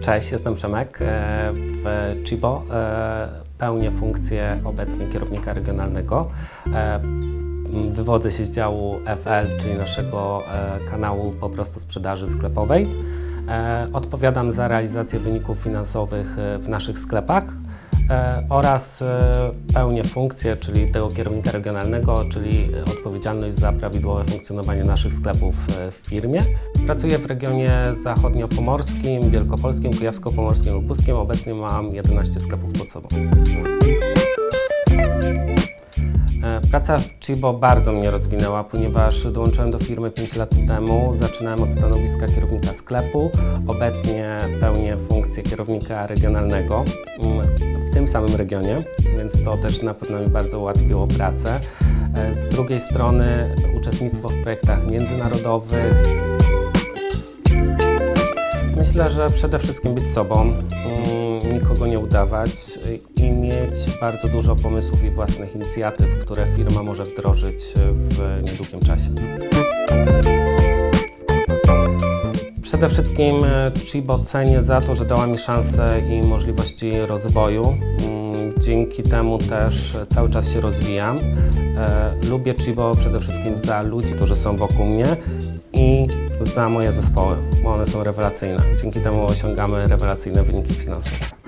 Cześć, jestem Przemek. E, W Chibo e, pełnię funkcję obecnie kierownika regionalnego. E, Wywodzę się z działu FL, czyli naszego kanału po prostu sprzedaży sklepowej. Odpowiadam za realizację wyników finansowych w naszych sklepach oraz e, pełnię funkcję, czyli tego kierownika regionalnego, czyli e, odpowiedzialność za prawidłowe funkcjonowanie naszych sklepów e, w firmie. Pracuję w regionie zachodniopomorskim, wielkopolskim, kujawsko-pomorskim, lubuskim. Obecnie mam 11 sklepów pod sobą. E, Praca w Chibo bardzo mnie rozwinęła, ponieważ dołączyłem do firmy 5 lat temu. Zaczynałem od stanowiska kierownika sklepu. Obecnie pełnię funkcję kierownika regionalnego mm, samym regionie, więc to też na pewno mi bardzo ułatwiło pracę. E, Z drugiej strony uczestnictwo w projektach międzynarodowych, Myślę, że przede wszystkim być sobą, mm, nikogo nie udawać i mieć bardzo dużo pomysłów i własnych inicjatyw, które firma może wdrożyć w niedługim czasie. Przede wszystkim e, Chibo cenię za to, że dała mi szansę i możliwości rozwoju. Mm, Dzięki temu też cały czas się rozwijam. E, Lubię Chibo przede wszystkim za ludzi, którzy są wokół mnie i za moje zespoły, bo one są rewelacyjne. Dzięki temu osiągamy rewelacyjne wyniki finansowe.